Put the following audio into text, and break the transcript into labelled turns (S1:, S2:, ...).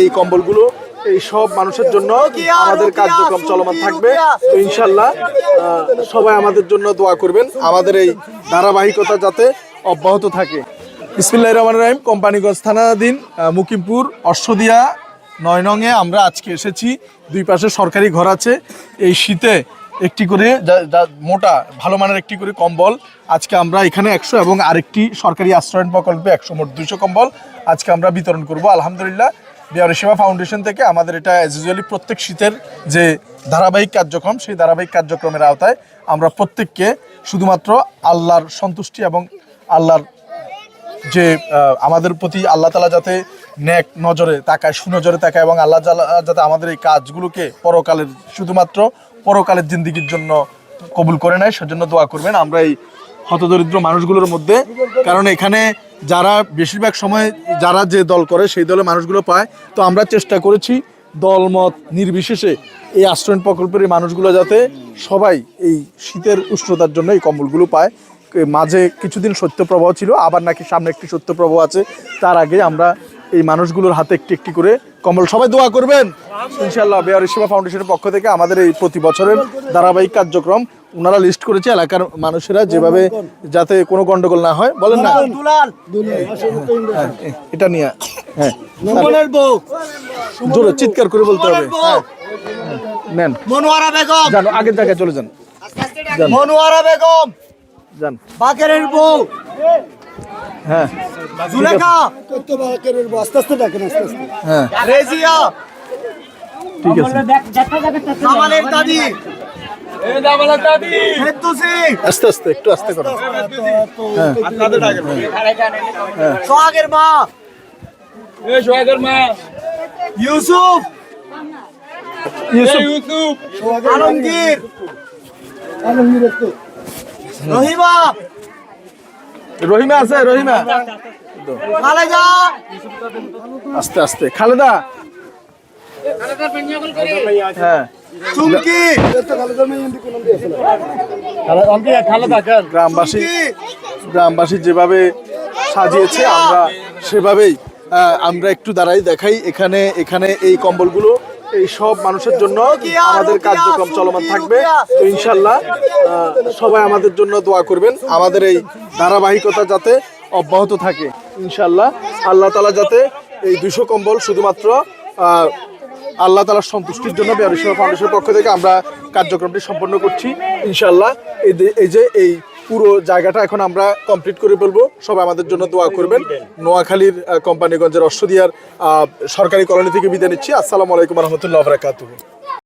S1: এই কম্বলগুলো, এই সব মানুষের জন্য আমাদের কার্যক্রম চলমান থাকবে। তো ইনশাল্লাহ সবাই আমাদের জন্য দোয়া করবেন, আমাদের এই ধারাবাহিকতা যাতে অব্যাহত থাকে। ইসমিল্লাহ রহমান রাহিম, কোম্পানিগঞ্জ থানাধীন মুকিমপুর, অশ্বদিয়া নয় নংয়ে আমরা আজকে এসেছি। দুই পাশে সরকারি ঘর আছে। এই শীতে একটি করে মোটা, ভালো মানের একটি করে কম্বল। আজকে আমরা এখানে একশো এবং আরেকটি সরকারি আশ্রয়ণ প্রকল্পে একশো মোট দুইশো কম্বল আজকে আমরা বিতরণ করব। আলহামদুলিল্লাহ বিহারি সেবা ফাউন্ডেশন থেকে আমাদের এটা অ্যাজ ইউজুয়ালি প্রত্যেক শীতের যে ধারাবাহিক কার্যক্রম, সেই ধারাবাহিক কার্যক্রমের আওতায় আমরা প্রত্যেককে শুধুমাত্র আল্লাহর সন্তুষ্টি এবং আল্লাহর যে আমাদের প্রতি আল্লাহ তালা যাতে ন্যাক নজরে তাকায়, সুনজরে তাকায় এবং আল্লাহ যাতে আমাদের এই কাজগুলোকে পরকালের, শুধুমাত্র পরকালের জিন্দিগির জন্য কবুল করে নেয়, সেজন্য দোয়া করবেন। আমরা এই হতদরিদ্র মানুষগুলোর মধ্যে, কারণ এখানে যারা বেশিরভাগ সময় যারা যে দল করে, সেই দলে মানুষগুলো পায়। তো আমরা চেষ্টা করেছি দলমত নির্বিশেষে এই আশ্রয়ণ প্রকল্পের মানুষগুলো যাতে সবাই এই শীতের উষ্ণতার জন্য এই কম্বলগুলো পায়। মাঝে কিছুদিন সত্যপ্রবাহ ছিল, আবার নাকি সামনে একটি সত্যপ্রবাহ আছে। তার আগে আমরা এই মানুষগুলোর হাতে একটি একটি করে কম্বল। সবাই দোয়া করবেন। ইনশাল্লাহ বেয়ার সেবা ফাউন্ডেশনের পক্ষ থেকে আমাদের এই প্রতি বছরের ধারাবাহিক কার্যক্রম ওনারা লিস্ট করেছে এলাকার মানুষেরা যেভাবে যাতে কোনো গন্ডগোল না হয় বলেন না। হ্যাঁ, এটা নিয়ে হ্যাঁ। জোরে চিৎকার করে বলতে হবে। হ্যাঁ নেন।
S2: মনোয়ারা বেগম।
S1: যান আগের জায়গায় চলে যান।
S2: মনোয়ারা বেগম।
S1: যান।
S2: বাকেরের বউ।
S1: হ্যাঁ।
S2: জুলেখা।
S3: আস্তে আস্তে ডাকেন আস্তে আস্তে।
S1: হ্যাঁ।
S2: রেজিয়া।
S1: ঠিক আছে।
S2: দাদি।
S1: আস্তে আস্তে একটু আস্তে করো। হ্যাঁ।
S2: সোহাগের মা। ইউসুফ।
S1: ইউসুফ।
S2: আলমগীর। রহিমা।
S1: রহিমা আছে রহিমা।
S2: খালেদা।
S1: আস্তে আস্তে। খালেদা। হ্যাঁ।
S2: চুমকি!
S1: গ্রামবাসী গ্রামবাসী যেভাবে সাজিয়েছে আমরা সেভাবেই আমরা একটু দাঁড়াই দেখাই এখানে এখানে এই কম্বলগুলো এই সব মানুষের জন্য আমাদের কার্যক্রম চলমান থাকবে। তো ইনশাল্লাহ সবাই আমাদের জন্য দোয়া করবেন আমাদের এই ধারাবাহিকতা যাতে অব্যাহত থাকে। ইনশাল্লাহ আল্লাহ তালা যাতে এই দুশো কম্বল শুধুমাত্র আল্লাহ তালার সন্তুষ্টির জন্য বিহারিসভা ফাউন্ডেশনের পক্ষ থেকে আমরা কার্যক্রমটি সম্পন্ন করছি। ইনশাল্লাহ এই যে- এই পুরো জায়গাটা এখন আমরা কমপ্লিট করে ফেলব। সবাই আমাদের জন্য দোয়া করবেন। নোয়াখালীর কোম্পানিগঞ্জের অশ্বদিয়ার সরকারি কলোনি থেকে বিদায় নিচ্ছি। আসসালামু আলাইকুম রহমতুল্লাহ বরাকাতুহ।